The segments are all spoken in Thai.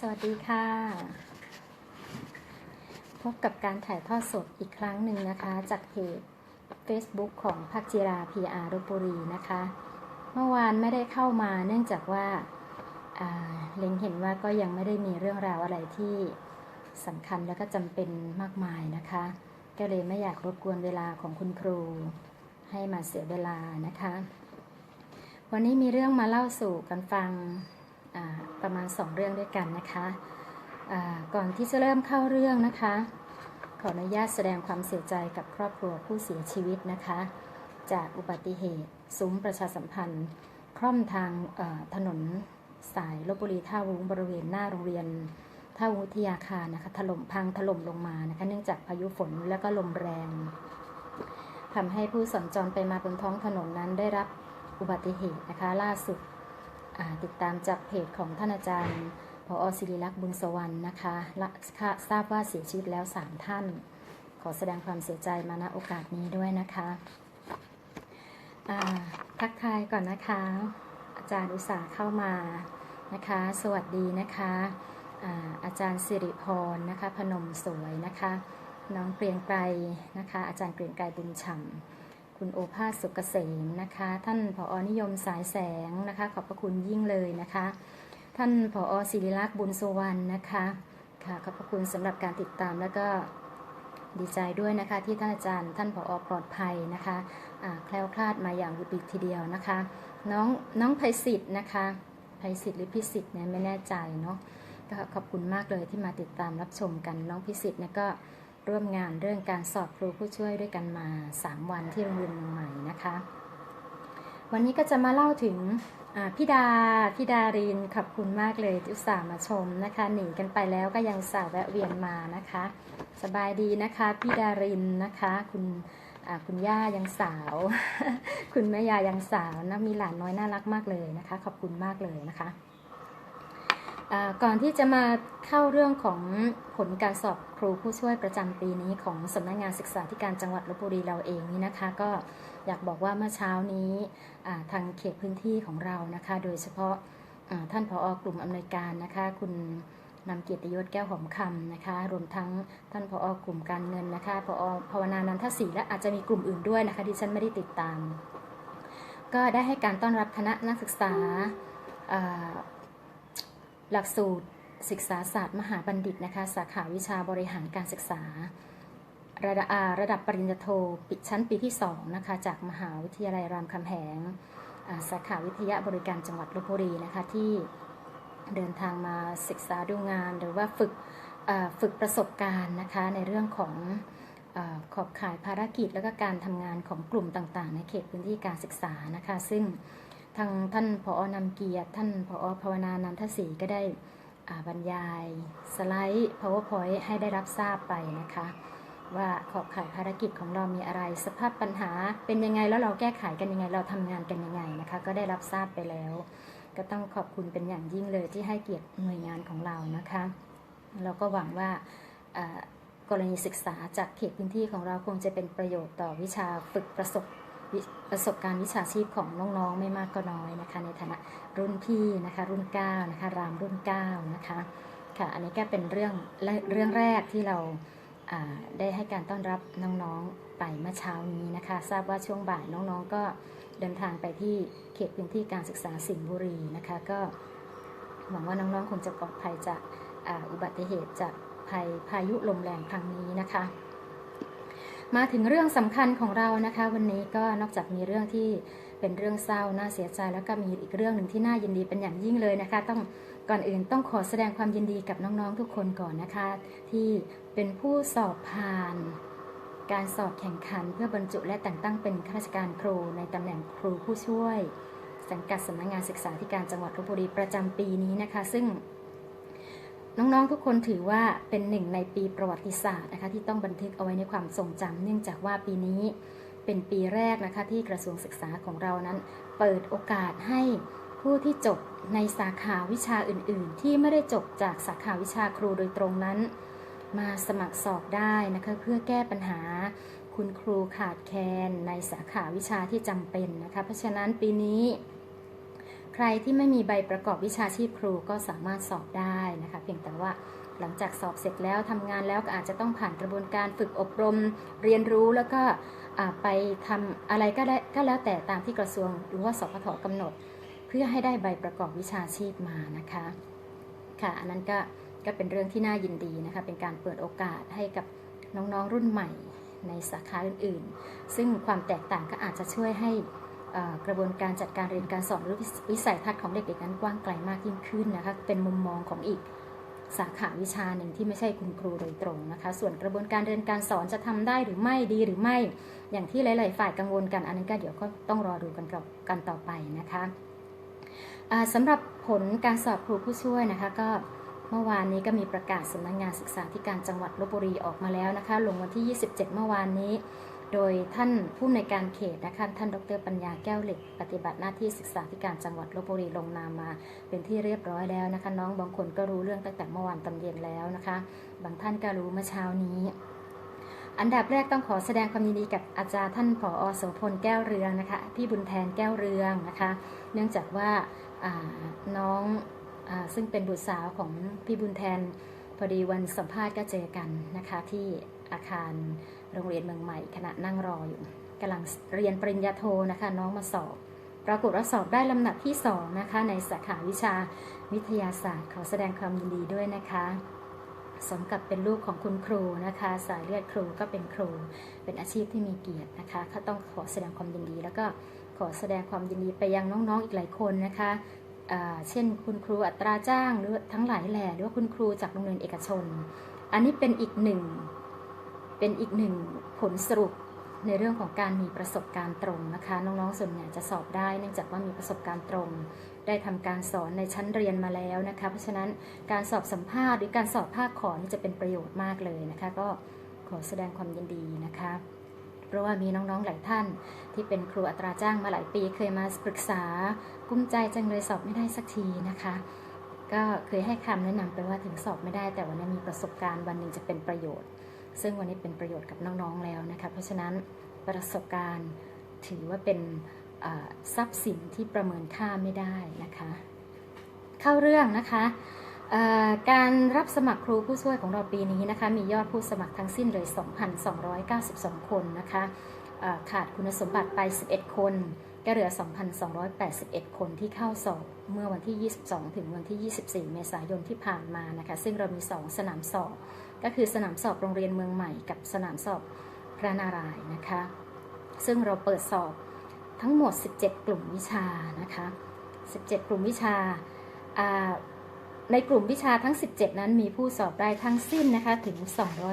สวัสดีค่ะ พบกับการถ่ายทอดสดอีกครั้งหนึ่งนะคะ จากเพจ Facebook ของพักจิรา PR ลบบุรีนะคะ เมื่อวานไม่ได้เข้ามาเนื่องจากว่าเล็งเห็นว่าก็ยังไม่ได้มีเรื่องราวอะไรที่สำคัญและก็จำเป็นมากมายนะคะ ก็เลยไม่อยากรบกวนเวลาของคุณครู ให้มาเสียเวลานะคะ วันนี้มีเรื่องมาเล่าสู่กันฟัง ประมาณ 2 เรื่องด้วยกันนะคะก่อนที่จะเริ่มเข้าเรื่องนะคะ ขออนุญาตแสดงความเสียใจกับครอบครัวผู้เสียชีวิตนะคะ จากอุบัติเหตุซุ้มประชาสัมพันธ์ คล่อมทางถนนสายลบบุรีท่าวุ้งบริเวณหน้าโรงเรียนท่าวุทยาคารนะคะถล่มพังถล่มลงมานะคะเนื่องจากพายุฝนและก็ลมแรงทำให้ผู้สัญจรไปมาบนท้องถนนนั้นได้รับอุบัติเหตุนะคะ ล่าสุด ติดตามจากเพจของท่านอาจารย์พอศิริลักษณ์บุญสวรรค์นะคะและทราบว่าเสียชีวิตแล้ว 3 ท่าน ขอแสดงความเสียใจมาณโอกาสนี้ด้วยนะคะทักทายก่อนนะคะ อาจารย์อุตสาเข้ามานะคะ สวัสดีนะคะอาอาจารย์สิริพรนะคะ พนมสวยนะคะ น้องเกรียงไกรนะคะ อาจารย์เกรียงไกรบุญฉ่ำ คุณโอภาสสุกเกษมนะคะ ท่านผอนิยมสายแสงนะคะ ขอบพระคุณยิ่งเลยนะคะ ท่านผอศิริลักษณ์บุญสุวรรณนะคะค่ะขอบพระคุณสำหรับการติดตามแล้วก็ดีใจด้วยนะคะที่ท่านอาจารย์ ท่านผอปลอดภัยนะคะแคล้วคลาดมาอย่างบุดบิดทีเดียวนะคะ น้องน้องไพศิษฐ์นะคะไพศิษฐ์หรือพิสิทธิ์เนี่ยไม่แน่ใจเนาะก็ขอบคุณมากเลยที่มาติดตามรับชมกันน้องพิสิทธิ์เนี่ยก็ ร่วมงานเรื่องการสอบครูผู้ช่วยด้วยกันมา 3 วันที่โรงเรียนเมืองใหม่นะคะ วันนี้ก็จะมาเล่าถึงพี่ดาพี่ดารินขอบคุณมากเลยที่อุตส่าห์มาชมนะคะหนีกันไปแล้วก็ยังสาวแวะเวียนมานะคะ สบายดีนะคะพี่ดารินนะคะ คุณคุณย่ายังสาว คุณแม่ยายังสาวนะมีหลานน้อยน่ารักมากเลยนะคะ ขอบคุณมากเลยนะคะ ก่อนที่จะมาเข้าเรื่องของผลการสอบครูผู้ช่วยประจำปีนี้ของสำนักงงานศึกษาธิการจังหวัดลบบุรีเราเองนี่นะคะ ก็อยากบอกว่าเมื่อเช้านี้ทางเขตพื้นที่ของเรานะคะ โดยเฉพาะท่านผอกลุ่มอำนวยการนะคะ คุณนำเกียรติยศแก้วหอมคำนะคะ รวมทั้งท่านผอกลุ่มการเงินนะคะผอภาวนานันทศรีและอาจจะมีกลุ่มอื่นด้วยนะคะที่ฉันไม่ได้ติดตาม ก็ได้ให้การต้อนรับคณะนักศึกษา หลักสูตรศึกษาศาสตร์มหาบัณฑิตนะคะ สาขาวิชาบริหารการศึกษา ระดับระดับปริญญาโทปิชั้นปีที่2นะคะจากมหาวิทยาลัยรามคำแหงสาขาวิทยาบริการจังหวัดลบบุรีนะคะที่เดินทางมาศึกษาดูงาน หรือว่าฝึกฝึกประสบการณ์นะคะในเรื่องของอขอบข่ายภารกิจ แล้วก็การทำงานของกลุ่มต่างๆ ในเขตพื้นที่การศึกษานะคะ ซึ่ง ทางท่านผอนำเกียรติ ท่านผอภาวนานันทศรีก็ได้บรรยายสไลด์ powerpoint ให้ได้รับทราบไปนะคะ ว่าขอบข่ายภารกิจของเรามีอะไร สภาพปัญหาเป็นยังไงแล้วเราแก้ไขกันยังไง เราทำงานกันยังไงนะคะ ก็ได้รับทราบไปแล้ว ก็ต้องขอบคุณเป็นอย่างยิ่งเลยที่ให้เกียรติหน่วยงานของเรานะคะเราก็หวังว่ากรณีศึกษาจากเขตพื้นที่ของเราคงจะเป็นประโยชน์ต่อวิชาฝึกประสบ ประสบการณ์วิชาชีพของน้องๆ ไม่มากก็น้อยนะคะ ในฐานะรุ่นพี่นะคะ รุ่น9นะคะรามรุ่น9นะคะค่ะอันนี้ก็เป็นเรื่องเรื่องแรกที่เราได้ให้การต้อนรับน้องๆไปเมื่อเช้านี้นะคะ ทราบว่าช่วงบ่ายน้องๆ ก็เดินทางไปที่เขตพื้นที่การศึกษาสิงห์บุรีนะคะ ก็หวังว่าน้องๆคงจะปลอดภัยจากอาอุบัติเหตุจากภัยพายุลมแรงครั้งนี้นะคะ มาถึงเรื่องสำคัญของเรานะคะ วันนี้ก็นอกจากมีเรื่องที่เป็นเรื่องเศร้าน่าเสียใจแล้วก็มีอีกเรื่องหนึ่งที่น่ายินดีเป็นอย่างยิ่งเลยนะคะ ต้องก่อนอื่นต้องขอแสดงความยินดีกับน้องๆทุกคนก่อนนะคะ ที่เป็นผู้สอบผ่าน การสอบแข่งขันเพื่อบรรจุและแต่งตั้งเป็นข้าราชการครูในตำแหน่งครูผู้ช่วย สังกัดสำนักงานศึกษาธิการจังหวัดลบบุรีประจำปีนี้นะคะ ซึ่ง น้องๆทุกคนถือว่าเป็นหนึ่งในปีประวัติศาสตร์นะคะที่ต้องบันทึกเอาไว้ในความทรงจำเนื่องจากว่าปีนี้เป็นปีแรกนะคะที่กระทรวงศึกษาของเรานั้น เปิดโอกาสให้ผู้ที่จบในสาขาวิชาอื่น ๆ ที่ไม่ได้จบจากสาขาวิชาครูโดยตรงนั้น มาสมัครสอบได้นะคะเพื่อแก้ปัญหาคุณครูขาดแคลนในสาขาวิชาที่จำเป็นนะคะเพราะฉะนั้นปีนี้ ใครที่ไม่มีใบประกอบวิชาชีพครูก็สามารถสอบได้นะคะ เพียงแต่ว่าหลังจากสอบเสร็จแล้วทำงานแล้วก็อาจจะต้องผ่านกระบวนการฝึกอบรม เรียนรู้แล้วก็ไปทำอะไรก็ได้ก็แล้วแต่ตามที่กระทรวงหรือว่าสพทกำหนด เพื่อให้ได้ใบประกอบวิชาชีพมานะคะค่ะอันนั้นก็ก็เป็นเรื่องที่น่ายินดีนะคะ เป็นการเปิดโอกาสให้กับน้องๆรุ่นใหม่ในสาขาอื่นๆ ซึ่งความแตกต่างก็อาจจะช่วยให้ กระบวนการจัดการเรียนการสอนหรือวิสัยทัศน์ของเด็กๆนั้นกว้างไกลมากยิ่งขึ้นนะคะเป็นมุมมองของอีกสาขาวิชาหนึ่งที่ไม่ใช่คุณครูโดยตรงนะคะ ส่วนกระบวนการเรียนการสอนจะทำได้หรือไม่ดีหรือไม่ อย่างที่หลาย ๆ ฝ่ายกังวลกันอันนั้นก็เดี๋ยวก็ต้องรอดูกันกันต่อไปนะคะอ่าสำหรับผลการสอบครูผู้ช่วยนะคะก็เมื่อวานนี้ก็มีประกาศสำนักงงานศึกษาธิการจังหวัดลบบุรีออกมาแล้วนะคะ ลงวันที่ 27 เมื่อวานนี้ โดยท่านผู้อำนวยการเขตนะคะท่านดรปัญญาแก้วเหล็ก ปฏิบัติหน้าที่ศึกษาธิการจังหวัดลบบุรีลงนามมา เป็นที่เรียบร้อยแล้วนะคะ น้องบางคนก็รู้เรื่องตั้งแต่เมื่อวานตอนเย็นแล้วนะคะ บางท่านก็รู้เมื่อเช้านี้อันดับแรกต้องขอแสดงความยินดีกับอาจารย์ท่านผอโสพลแก้วเรืองนะคะพี่บุญแทนแก้วเรืองนะคะ เนื่องจากว่าน้องอซึ่งเป็นบุตรสาวของพี่บุญแทนพอดีวันสัมภาษณ์ก็เจอกันนะคะที่อาคาร โรงเรียนเมืองใหม่ขณะนั่งรออยู่กำลังเรียนปริญญาโทนะคะน้องมาสอบ ปรากฏว่าสอบได้ลำดับที่สองนะคะในสาขาวิชาวิทยาศาสตร์ขอแสดงความยินดีด้วยนะคะสมกับเป็นลูกของคุณครูนะคะ สายเลือดครูก็เป็นครู เป็นอาชีพที่มีเกียรตินะคะก็ต้องขอแสดงความยินดี แล้วก็ขอแสดงความยินดีไปยังน้องๆอีกหลายคนนะคะเช่นคุณครูอัตราจ้างหรือทั้งหลายแหล่หรือว่าคุณครูจากโรงเรียนเอกชน อันนี้เป็นอีกหนึ่ง เป็นอีกหนึ่งผลสรุปในเรื่องของการมีประสบการณ์ตรงนะคะ น้องๆส่วนใหญ่จะสอบได้ เนื่องจากว่ามีประสบการณ์ตรง ได้ทำการสอนในชั้นเรียนมาแล้วนะคะ เพราะฉะนั้นการสอบสัมภาษณ์หรือการสอบภาคขอนี่จะเป็นประโยชน์มากเลยนะคะ ก็ขอแสดงความยินดีนะคะเพราะว่ามีน้องๆหลายท่านที่เป็นครูอัตราจ้างมาหลายปี เคยมาปรึกษากุ้มใจจังเลยสอบไม่ได้สักทีนะคะ ก็เคยให้คำแนะนำไปว่าถึงสอบไม่ได้ แต่วันนี้มีประสบการณ์วันหนึ่งจะเป็นประโยชน์ ซึ่งวันนี้เป็นประโยชน์กับน้องๆแล้วนะคะ เพราะฉะนั้นประสบการณ์ถือว่าเป็นทรัพย์สินที่ประเมินค่าไม่ได้นะคะ เข้าเรื่องนะคะการรับสมัครครูผู้ช่วยของเราปีนี้นะคะ มียอดผู้สมัครทั้งสิ้นเลย 2,292 คนนะคะขาดคุณสมบัติไป 11 คนก็เหลือ 2,281 คนที่เข้าสอบเมื่อวันที่ 22 ถึงวันที่ 24 เมษายนที่ผ่านมานะคะ ซึ่งเรามี 2 สนามสอบ ก็คือสนามสอบโรงเรียนเมืองใหม่ กับสนามสอบพระนารายณ์นะคะ ซึ่งเราเปิดสอบทั้งหมด 17 กลุ่มวิชานะคะ 17 กลุ่มวิชา ในกลุ่มวิชาทั้ง 17 นั้นมีผู้สอบได้ทั้งสิ้นนะคะถึง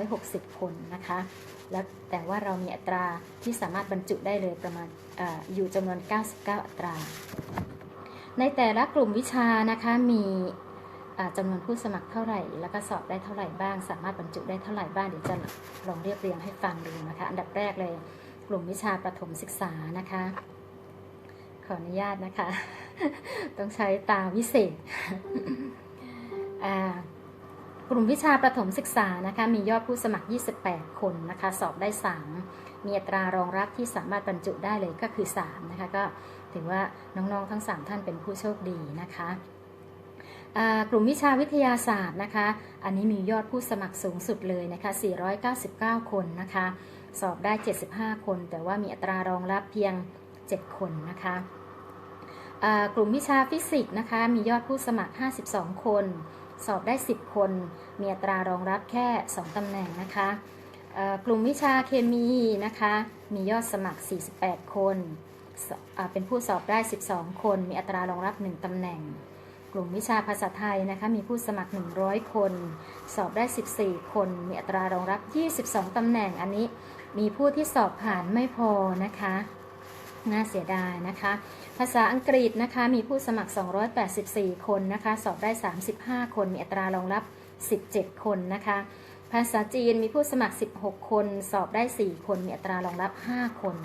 260 คนนะคะ แล้วแต่ว่าเรามีอัตราที่สามารถบรรจุได้เลยประมาณออยู่จำนวน 99 อัตรา ในแต่ละกลุ่มวิชานะคะมี จำนวนผู้สมัครเท่าไหร่ แล้วก็สอบได้เท่าไหร่บ้าง สามารถบรรจุได้เท่าไหร่บ้างเดี๋ยวจะลองเรียบเรียงให้ฟังดูนะคะ อันดับแรกเลย กลุ่มวิชาประถมศึกษานะคะ ขออนุญาตนะคะ ต้องใช้ตาวิเศษกลุ่มวิชาประถมศึกษานะคะมียอดผู้สมัคร 28 คนนะคะ สอบได้ 3 มีอัตรารองรับที่สามารถบรรจุได้เลยก็คือ 3 นะคะ ก็ถือว่าน้องๆทั้ง 3 ท่านเป็นผู้โชคดีนะคะ กลุ่มวิชาวิทยาศาสตร์นะคะ อันนี้มียอดผู้สมัครสูงสุดเลยนะคะ 499 คนนะคะ สอบได้ 75 คน แต่ว่ามีอัตรารองรับเพียง 7 คนนะคะกลุ่มวิชาฟิสิกส์นะคะ มียอดผู้สมัคร 52 คน สอบได้ 10 คน มีอัตรารองรับแค่ 2 ตำแหน่งนะคะกลุ่มวิชาเคมีนะคะ มียอดสมัคร 48 คน เป็นผู้สอบได้ 12 คน มีอัตรารองรับ 1 ตำแหน่ง กลุ่มวิชาภาษาไทยนะคะมีผู้สมัคร 100 คน สอบได้ 14 คน มีอัตรารองรับ 22 ตำแหน่งอันนี้มีผู้ที่สอบผ่านไม่พอนะคะน่าเสียดายนะคะ ภาษาอังกฤษนะคะมีผู้สมัคร 284 คนนะคะสอบได้ 35 คน มีอัตรารองรับ 17 คนนะคะ ภาษาจีนมีผู้สมัคร 16 คน สอบได้ 4 คน มีอัตรารองรับ 5 คน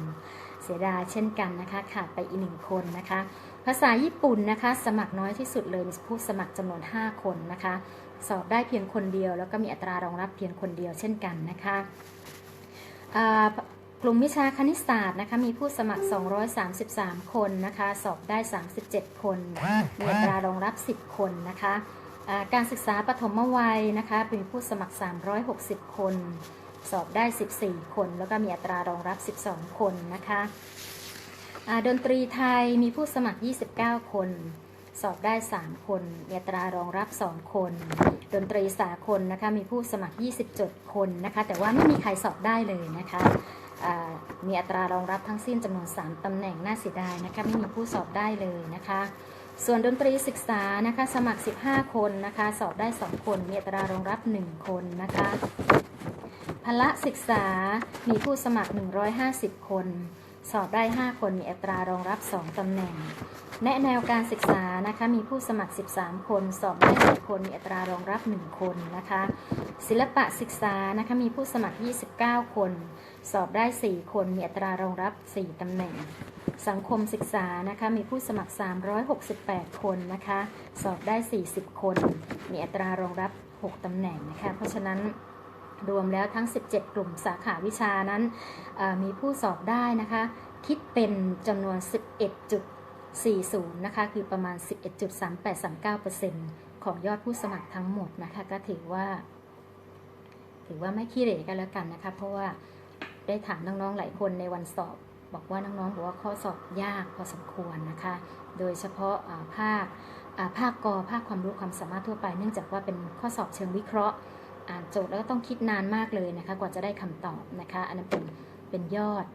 เสียดายเช่นกันนะคะ ขาดไปอีกหนึ่งคนนะคะ ภาษาญี่ปุ่นนะคะ สมัครน้อยที่สุดเลยมีผู้สมัครจำนวน 5 คนนะคะ สอบได้เพียงคนเดียว แล้วก็มีอัตรารองรับเพียงคนเดียวเช่นกันนะคะกลุ่มวิชาคณิตศาสตร์นะคะมีผู้สมัคร 233 คนนะคะ สอบได้ 37 คนมีอัตรารองรับ 10 คนนะคะการศึกษาปฐมวัยนะคะมีผู้สมัคร 360 คน สอบได้ 14 คน แล้วก็มีอัตรารองรับ 12 คนนะคะ ดนตรีไทยมีผู้สมัคร 29 คน สอบได้ 3 คนมีอัตรารองรับ 2 คน ดนตรีสากลนะคะมีผู้สมัคร 27 คนนะคะแต่ว่าไม่มีใครสอบได้เลยนะคะมีอัตรารองรับทั้งสิ้นจำนวน 3ตำแหน่งน่าเสียดายนะคะไม่มีผู้สอบได้เลยนะคะ ส่วนดนตรีศึกษานะคะสมัคร 15 คนนะคะสอบได้ 2 คน มีอัตรารองรับ 1 คนนะคะพละศึกษามีผู้สมัคร 150 คน สอบได้ 5 คนมีอัตรารองรับ 2 ตำแหน่ง แนะแนวการศึกษานะคะมีผู้สมัคร 13 คน สอบได้6คนมีอัตรารองรับ 1 คนนะคะศิลปะศึกษานะคะมีผู้สมัคร 29 คน สอบได้ 4 คนมีอัตรารองรับ 4 ตำแหน่ง สังคมศึกษานะคะมีผู้สมัคร 368 คนนะคะสอบได้ 40 คน มีอัตรารองรับ 6 ตำแหน่งนะคะเพราะฉะนั้น รวมแล้วทั้ง 17 กลุ่มสาขาวิชานั้นมีผู้สอบได้นะคะ คิดเป็นจำนวน 11.40 นะคะ คือประมาณ 11.3839%ของยอดผู้สมัครทั้งหมดนะคะ ก็ถือว่า ถือว่าไม่ขี้เหร่กันแล้วกันนะคะ เพราะว่าได้ถามน้องๆหลายคนในวันสอบ บอกว่าน้องๆบอกว่าข้อสอบยากพอสมควรนะคะ โดยเฉพาะภาคภาคกอภาคความรู้ความสามารถทั่วไป เนื่องจากว่าเป็นข้อสอบเชิงวิเคราะห์ อ่านโจทย์แล้วก็ต้องคิดนานมากเลยนะคะ กว่าจะได้คำตอบนะคะ อันนั้นเป็นเป็นยอด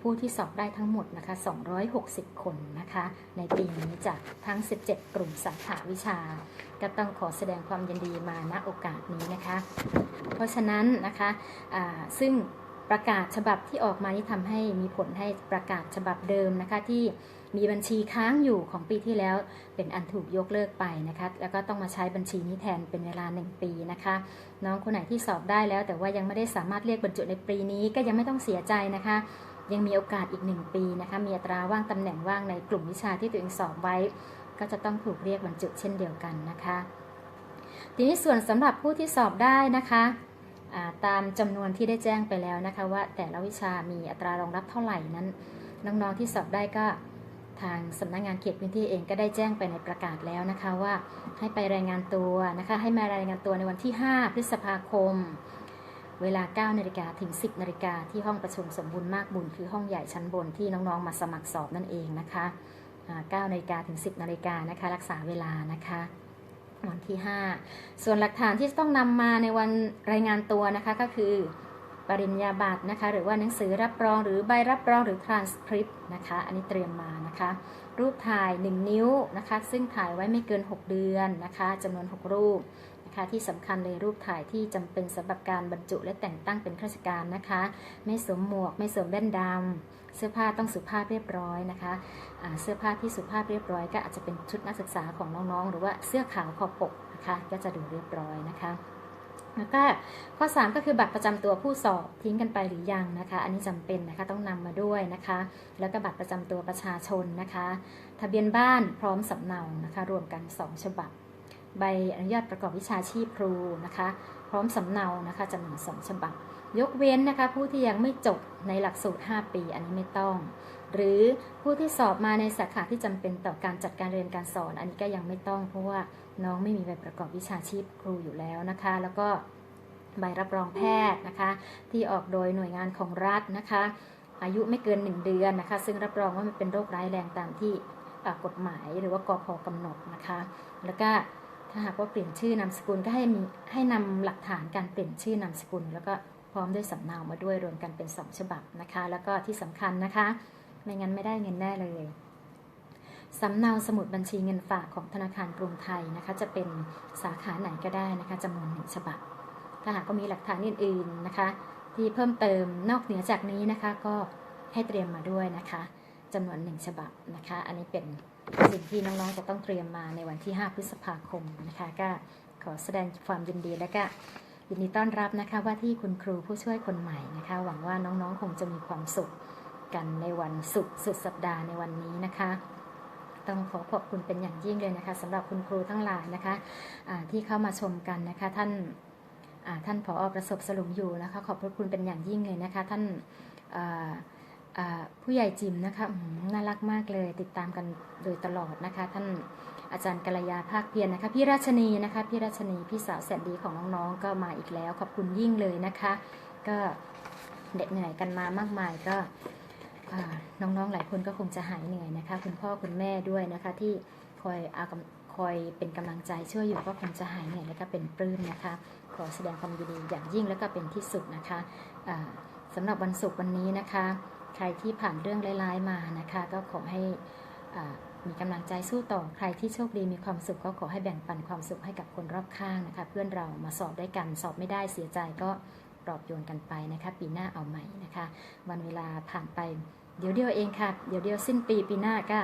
ผู้ที่สอบได้ทั้งหมดนะคะ 260 คนนะคะ ในปีนี้จากทั้ง 17 กลุ่มสาขาวิชา ก็ต้องขอแสดงความยินดีมาณโอกาสนี้นะคะ เพราะฉะนั้นนะคะซึ่ง ประกาศฉบับที่ออกมานี่ทำให้มีผลให้ประกาศฉบับเดิมนะคะ ที่มีบัญชีค้างอยู่ของปีที่แล้ว เป็นอันถูกยกเลิกไปนะคะ แล้วก็ต้องมาใช้บัญชีนี้แทนเป็นเวลา 1 ปีนะคะ น้องคนไหนที่สอบได้แล้ว แต่ว่ายังไม่ได้สามารถเรียกบรรจุในปีนี้ก็ยังไม่ต้องเสียใจนะคะ ยังมีโอกาสอีก 1 ปีนะคะ มีอัตราว่างตำแหน่งว่างในกลุ่มวิชาที่ตัวเองสอบไว้ ก็จะต้องถูกเรียกบรรจุเช่นเดียวกันนะคะ ทีนี้ส่วนสำหรับผู้ที่สอบได้นะคะ ตามจำนวนที่ได้แจ้งไปแล้วนะคะ ว่าแต่ละวิชามีอัตรารองรับเท่าไหร่นั้น น้องๆที่สอบได้ก็ทางสำนักงานเขตพื้นที่เองก็ได้แจ้งไปในประกาศแล้วนะคะว่าให้ไปรายงานตัวนะคะ ให้มารายงานตัวในวันที่ 5 พฤษภาคม เวลา 9 นาฬิกาถึง 10 นาฬิกาที่ห้องประชุมสมบูรณ์มากบุญคือห้องใหญ่ชั้นบนที่น้องๆมาสมัครสอบนั่นเองนะคะอ่า9นาฬิกาถึง 10 นาฬิกานะคะ รักษาเวลานะคะ วันที่ 5 ส่วนหลักฐานที่ต้องนำมาในวันรายงานตัวนะคะก็คือ ปริญญาบัตรนะคะหรือว่าหนังสือรับรองหรือใบรับรองหรือ transcript นะคะอันนี้เตรียมมานะคะ รูปถ่าย 1 นิ้วนะคะซึ่งถ่ายไว้ไม่เกิน 6 เดือนนะคะจำนวน 6 รูปนะคะที่สำคัญเลยรูปถ่ายที่จำเป็นสำหรับการบรรจุและแต่งตั้งเป็นข้าราชการนะคะ ไม่สวมหมวก ไม่สวมแว่นดำ เสื้อผ้าต้องสุภาพเรียบร้อยนะคะเสื้อผ้าที่สุภาพเรียบร้อย ก็อาจจะเป็นชุดนักศึกษาของน้องๆ หรือว่าเสื้อขาวคอปกนะคะก็จะดูเรียบร้อยนะคะแล้วก็ข้อ 3 ก็คือบัตรประจำตัวผู้สอบทิ้งกันไปหรือยังนะคะ อันนี้จำเป็นนะคะต้องนำมาด้วยนะคะ แล้วก็บัตรประจำตัวประชาชนนะคะ ทะเบียนบ้านพร้อมสำเนานะคะ รวมกัน 2 ฉบับ ใบอนุญาตประกอบวิชาชีพครูนะคะ พร้อมสำเนานะคะจำนวน2ฉบับ ยกเว้นนะคะผู้ที่ยังไม่จบในหลักสูตร 5 ปี อันนี้ไม่ต้อง หรือผู้ที่สอบมาในสาขาที่จำเป็นต่อการจัดการเรียนการสอน อันนี้ก็ยังไม่ต้อง เพราะว่าน้องไม่มีใบประกอบวิชาชีพครูอยู่แล้วนะคะ แล้วก็ใบรับรองแพทย์นะคะ ที่ออกโดยหน่วยงานของรัฐนะคะ อายุไม่เกิน 1 เดือนนะคะ ซึ่งรับรองว่ามันเป็นโรคร้ายแรงตามที่กฎหมายหรือว่ากพกำหนดนะคะ แล้วก็ถ้าหากว่าเปลี่ยนชื่อนามสกุลก็ให้มีให้นำหลักฐานการเปลี่ยนชื่อนามสกุลแล้วก็ พร้อมด้วยสำเนามาด้วยรวมกันเป็น 2 ฉบับนะคะ แล้วก็ที่สำคัญนะคะ ไม่งั้นไม่ได้เงินแน่เลยสำเนาสมุดบัญชีเงินฝากของธนาคารกรุงไทยนะคะ จะเป็นสาขาไหนก็ได้นะคะจำนวนหนึ่งฉบับ ถ้าหากก็มีหลักฐานอื่นๆนะคะ ที่เพิ่มเติมนอกเหนือจากนี้นะคะ ก็ให้เตรียมมาด้วยนะคะจำนวนหนึ่งฉบับนะคะ อันนี้เป็นสิ่งที่น้องๆจะต้องเตรียมมาในวันที่ 5 พฤษภาคมนะคะ ก็ขอแสดงความยินดีและก็ ยินดีต้อนรับนะคะว่าที่คุณครูผู้ช่วยคนใหม่นะคะ หวังว่าน้องๆคงจะมีความสุขกันในวันศุกร์สุดสัปดาห์ในวันนี้นะคะ ต้องขอขอบคุณเป็นอย่างยิ่งเลยนะคะสำหรับคุณครูทั้งหลายนะคะที่เข้ามาชมกันนะคะ ท่านท่านผอประสบสลุมอยู่นะคะ ขอบพระคุณเป็นอย่างยิ่งเลยนะคะ ท่านผู้ใหญ่จิมนะคะน่ารักมากเลยติดตามกันโดยตลอดนะคะ ท่าน อาจารย์กัลยาภาคเพียรนะคะ พี่ราชนีนะคะพี่ราชนีพี่สาวแสนดีของน้องๆ ก็มาอีกแล้ว ขอบคุณยิ่งเลยนะคะ ก็เด็ดเหนื่อยกันมามากมายก็น้องๆหลายคนก็คงจะหายเหนื่อยนะคะ คุณพ่อคุณแม่ด้วยนะคะที่คอยเอาคอยเป็นกำลังใจช่วยอยู่ก็คงจะหายเหนื่อยแล้วก็เป็นปลื้มนะคะ ขอแสดงความยินดีอย่างยิ่งแล้วก็เป็นที่สุดนะคะอ่าสำหรับวันศุกร์วันนี้นะคะ ใครที่ผ่านเรื่องร้ายๆมานะคะ ก็ขอให้อ่า มีกำลังใจสู้ต่อใครที่โชคดีมีความสุขก็ขอให้แบ่งปันความสุขให้กับคนรอบข้างนะคะ เพื่อนเรามาสอบได้กันสอบไม่ได้เสียใจก็ปลอบโยนกันไปนะคะ ปีหน้าเอาใหม่นะคะ วันเวลาผ่านไปเดี๋ยวเดียวเองค่ะ เดี๋ยวเดียวสิ้นปีปีหน้าก็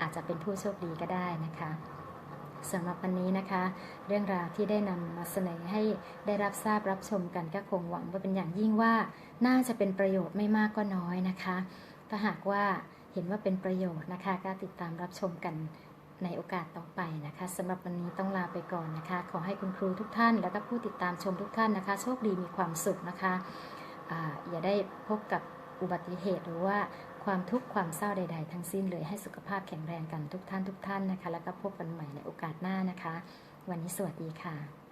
อาจจะเป็นผู้โชคดีก็ได้นะคะสำหรับวันนี้นะคะ เรื่องราวที่ได้นำมาเสนอให้ได้รับทราบรับชมกันก็คงหวังว่าเป็นอย่างยิ่งว่า น่าจะเป็นประโยชน์ไม่มากก็น้อยนะคะถ้าหากว่า เห็นว่าเป็นประโยชน์นะคะ ก็ติดตามรับชมกันในโอกาสต่อไปนะคะสำหรับวันนี้ต้องลาไปก่อนนะคะ ขอให้คุณครูทุกท่าน แล้วก็ผู้ติดตามชมทุกท่านนะคะ โชคดีมีความสุขนะคะออย่าได้พบกับอุบัติเหตุหรือว่าความทุกข์ความเศร้าใด ๆ ทั้งสิ้นเลยให้สุขภาพแข็งแรงกันทุกท่านทุกท่านนะคะ แล้วก็พบกันใหม่ในโอกาสหน้านะคะ วันนี้สวัสดีค่ะ